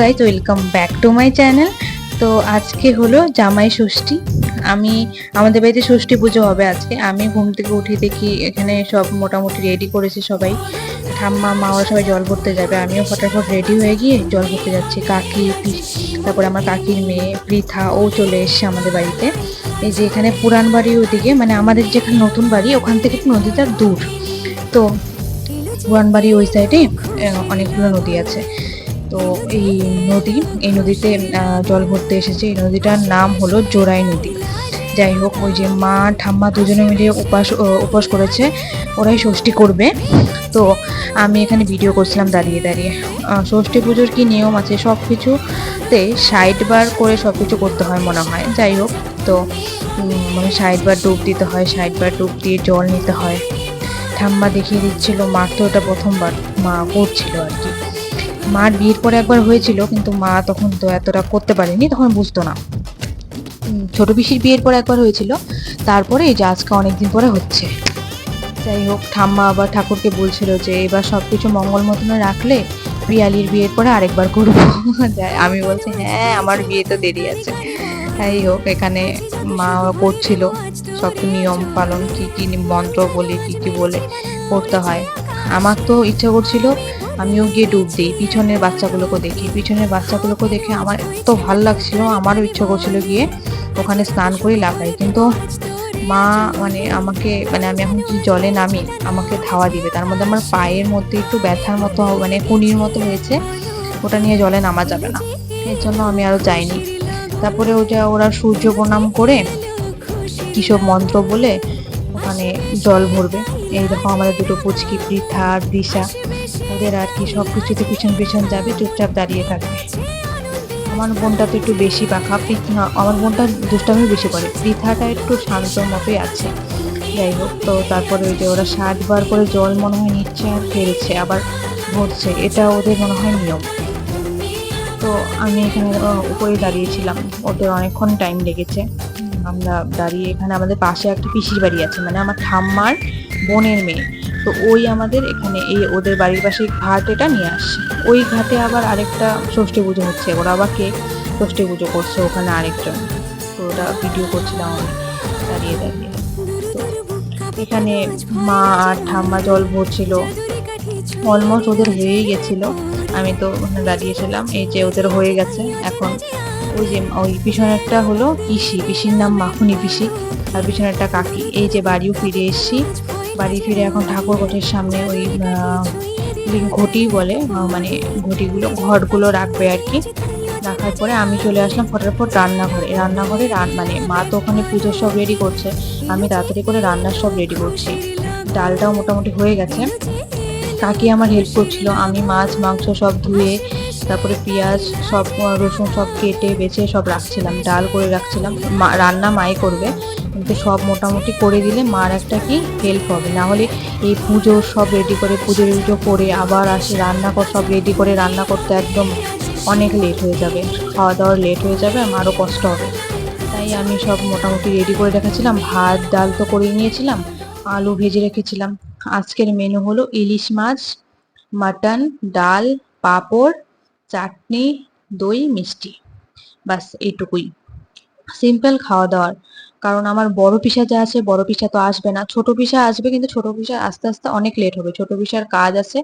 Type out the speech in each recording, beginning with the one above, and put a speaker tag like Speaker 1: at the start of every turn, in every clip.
Speaker 1: Guys welcome back to my channel তো আজকে হলো জামাই ষষ্ঠী। আমি, আমাদের বাড়িতে ষষ্ঠী পুজো হবে আজকে। আমি ঘুম থেকে উঠে দেখি এখানে সব মোটামুটি রেডি করেছে সবাই। ঠাম্মা, মা, ওরা সবাই জল ভরতে যাবে। আমিও ফটাফট রেডি হয়ে গিয়ে জল ভরতে যাচ্ছি। কাকি তারপরে আমার কাকির মেয়ে, পৃথা, ও চলে এসছে আমাদের বাড়িতে। এই যে এখানে পুরান বাড়ি ওদিকে মানে আমাদের যেখানে নতুন বাড়ি, ওখান থেকে নদীটা দূর। তো পুরান বাড়ি ওই সাইডে অনেকগুলো নদী আছে। তো এই নদী, এই নদীতে জল ভরতে এসেছে। এই নদীটার নাম হলো জোড়াই নদী। যাই হোক, ওই যে মা, ঠাম্মা দুজনে মিলে উপাস উপোস করেছে। ওরাই ষষ্ঠী করবে। তো আমি এখানে ভিডিও করছিলাম দাঁড়িয়ে দাঁড়িয়ে। ষষ্ঠী পুজোর কি নিয়ম আছে? সব কিছুতে সাইড বার করে সব কিছু করতে হয় মনে হয়। যাই হোক, তো মানে সাইড বার ডুব দিতে হয় সাইড বার ডুব দিয়ে জল নিতে হয়। ঠাম্মা দেখিয়ে দিচ্ছিল, মার তো ওটা প্রথমবার। মা করছিল আর কি। মার বিয়ের পরে একবার হয়েছিল, কিন্তু মা তখন তো এতটা করতে পারেনি, তখন বুঝতো না। ছোট পিসির বিয়ের পরে একবার হয়েছিল, তারপরে এই যে আজকে অনেকদিন পরে হচ্ছে। যাই হোক, ঠাম্মা আবার ঠাকুরকে বলছিল যে, এবার সব কিছু মঙ্গল মতন রাখলে পিয়ালির বিয়ের পরে আরেকবার করব। যাই, আমি বলছি হ্যাঁ আমার বিয়ে তো দেরি আছে। যাই হোক, এখানে মা করছিল সব নিয়ম পালন, কী কী মন্ত্র বলে, কী কী বলে করতে হয়। আমার তো ইচ্ছা করছিল আমিও গিয়ে ডুব দিই। পিছনের বাচ্চাগুলোকে দেখি। পিছনের বাচ্চাগুলোকে দেখে আমার এত ভালো লাগছিল, আমারও ইচ্ছা করছিল গিয়ে ওখানে স্নান করে, লাফাই। কিন্তু মা মানে আমাকে মানে আমি এখন কি জলে নামি, আমাকে ধাওয়া দিবে। তার মধ্যে আমার পায়ের মধ্যে একটু ব্যথার মতো মানে কুনির মতো হয়েছে, ওটা নিয়ে জলে নামা যাবে না। এর জন্য আমি আরও যাইনি। তারপরে ওটা ওরা সূর্য প্রণাম করে কিসব মন্ত্র বলে ওখানে জল ভরবে। এই দেখো আমাদের দুটো পুচকি, পৃথা দিশা। ওদের আর কি সব কিছুতে পিছন পিছন যাবে, চুপচাপ দাঁড়িয়ে থাকবে। আমার বোনটা তো একটু বেশি পাখা আমার বোনটা দুষ্টামি বেশি করে। পৃথাটা একটু শান্ত মতোই আছে। যাই হোক, তো তারপরে ওই যে ওরা ষাট বার করে জল মনে হয় নিচ্ছে আর ফেলছে, আবার ভরছে। এটা ওদের মনে হয় নিয়ম। তো আমি এখানে উপরে দাঁড়িয়েছিলাম। ওদের অনেকক্ষণ টাইম লেগেছে। আমরা দাঁড়িয়ে এখানে আমাদের পাশে একটা পিসির বাড়ি আছে মানে আমার ঠাম্মার বোনের মেয়ে। তো ওই আমাদের এখানে এই ওদের বাড়ির পাশে ঘাট এটা নিয়ে আসছে। ওই ঘাটে আবার আরেকটা ষষ্ঠী পুজো হচ্ছে। ওরা আবার কে? ষষ্ঠী পুজো করছে ওখানে আরেকজন। তো ওটা ভিডিও করছিলাম আমি দাঁড়িয়ে দাঁড়িয়ে। এখানে মা আর ঠাম্মা জল ভরছিল। অলমোস্ট ওদের হয়েই গেছিল। আমি তো ওখানে দাঁড়িয়েছিলাম এই যে ওদের হয়ে গেছে। এখন ওই যে ওই পিছনেরটা হলো পিসি। পিসির নাম মাখুনি পিসি। আর পিছনেরটা কাকি। এই যে বাড়িও ফিরে এসেছি। বাড়ি ফিরে এখন ঠাকুর ঘটের সামনে ওই ঘটি বলে মানে ঘটিগুলো ঘটগুলো রাখবে আর কি। রাখার পরে আমি চলে আসলাম ফটাফট রান্নাঘরে। রান্নাঘরে মানে মা তো ওখানে পুজোর সব রেডি করছে। আমি তাড়াতাড়ি করে রান্নার সব রেডি করছি। ডালটাও মোটামুটি হয়ে গেছে। কাকি আমার হেল্প করছিল। আমি মাছ, মাংস সব ধুয়ে তারপরে পেঁয়াজ, সব রসুন সব কেটে বেছে সব রাখছিলাম, ডাল করে রাখছিলাম। মা, রান্না মাই করবে, কিন্তু সব মোটামুটি করে দিলে মার একটা কি হেল্প হবে। না হলে এই পুজো সব রেডি করে, পুজো টুজো করে আবার আসে, রান্না কর সব রেডি করে রান্না করতে একদম অনেক লেট হয়ে যাবে। খাওয়া দাওয়ার লেট হয়ে যাবে, আমারও কষ্ট হবে। তাই আমি সব মোটামুটি রেডি করে রেখেছিলাম। ভাত, ডাল তো করে নিয়েছিলাম, আলু ভেজে রেখেছিলাম। আজকের মেনু হলো ইলিশ মাছ মাটন ডাল, পাঁপড় চাটনি দই মিষ্টি। বাস এইটুকুই। সিম্পল খাওয়া দাওয়ার কারণ আমার বড় পিসা যা আছে বড় পিসা তো আসবে না। ছোট পিসা আসবে কিন্তু ছোট পিসা আস্তে আস্তে অনেক লেট হবে। ছোট পিসার কাজ আছে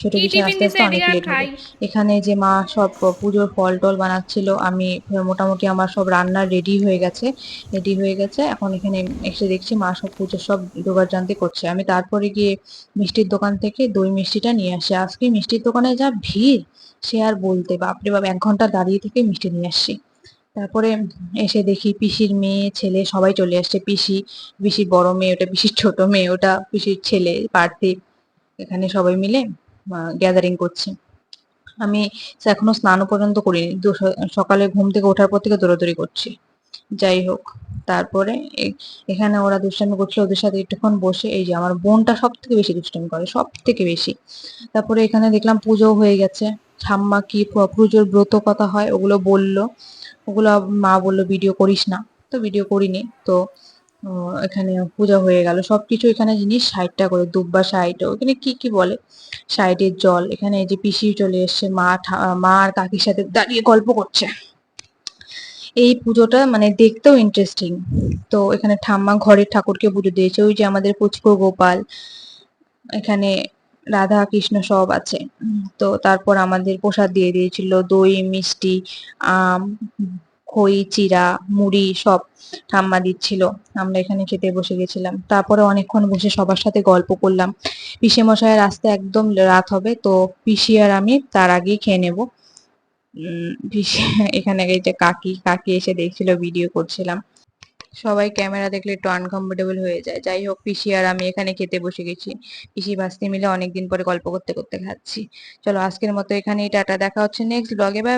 Speaker 1: ছোট পিসা আস্তে আস্তে অনেক লেট হবে। এখানে যে মা সব পুজোর ফল টল বানাচ্ছিল আমি মোটামুটি আমার সব রান্না রেডি হয়ে গেছে রেডি হয়ে গেছে। এখন এখানে এসে দেখছি মা সব পুজোর সব জোগাড় জানতে করছে। আমি তারপরে গিয়ে মিষ্টির দোকান থেকে দই মিষ্টিটা নিয়ে আসি। আজকে মিষ্টির দোকানে যা ভিড় সে আর বলতে বাপরে বাপ এক ঘণ্টা দাঁড়িয়ে থেকে মিষ্টি নিয়ে আসছি তারপরে এসে দেখি পিসির মেয়ে, ছেলে, সবাই চলে আসছে। পিসি পিসির বড় মেয়ে, ওটা পিসির ছোট মেয়ে, ওটা পিসির ছেলে, পার্থিব। এখানে সবাই মিলে গ্যাদারিং করছে। আমি এখনও স্নানও পর্যন্ত করিনি। সকালে ঘুম থেকে ওঠার পর থেকে দৌড়াদৌড়ি করছি। যাই হোক, তারপরে এখানে ওরা দুষ্টামি করছিল ওদের সাথে একটুক্ষণ বসে, এই যে আমার বোনটা সব থেকে বেশি দুষ্টামি করে সব থেকে বেশি। তারপরে এখানে দেখলাম পুজো হয়ে গেছে। ঠাম্মা কি পুজোর ব্রত কথা হয়, ওগুলো বলল। ওগুলো মা বলল, ভিডিও করিস না। তো ভিডিও করিনি। তো এখানে পূজা হয়ে গেল। সবকিছু এখানে জিনিস ষাটটা করে, দুব্বা ষাট, ওখানে কি কি বলে? সাইডের জল। এখানে যে পিসি চলে এসছে, মা মা আর কাকির সাথে দাঁড়িয়ে গল্প করছে। এই পুজোটা মানে দেখতেও ইন্টারেস্টিং তো, এখানে ঠাম্মা ঘরের ঠাকুরকে পুজো দিয়েছে। ওই যে আমাদের পুচকো গোপাল। এখানে রাধা, কৃষ্ণ সব আছে। তো তারপর আমাদের প্রসাদ দিয়ে দিয়েছিল দই, মিষ্টি, আম, খই, চিরা, মুড়ি সব ঠাম্মা দিচ্ছিল। আমরা এখানে খেতে বসে গেছিলাম। তারপরে অনেকক্ষণ বসে সবার সাথে গল্প করলাম। পিসে মশাইয়ের আসতে একদম রাত হবে, তো পিসি আর আমি তার আগেই খেয়ে নেব। পিসি, এখানে যে কাকি কাকি এসে দেখছিল ভিডিও করছিলাম। সবাই ক্যামেরা দেখলে একটু আনকমফোর্টেবল হয়ে যায়। যাই হোক, পিসি আর আমি এখানে খেতে বসে গেছি। পিসি ভাস্তি মিলে অনেকদিন পরে গল্প করতে করতে খাচ্ছি। চলো আজকের মতো এখানেই, টাটা, দেখা হচ্ছে নেক্সট ব্লগে বাই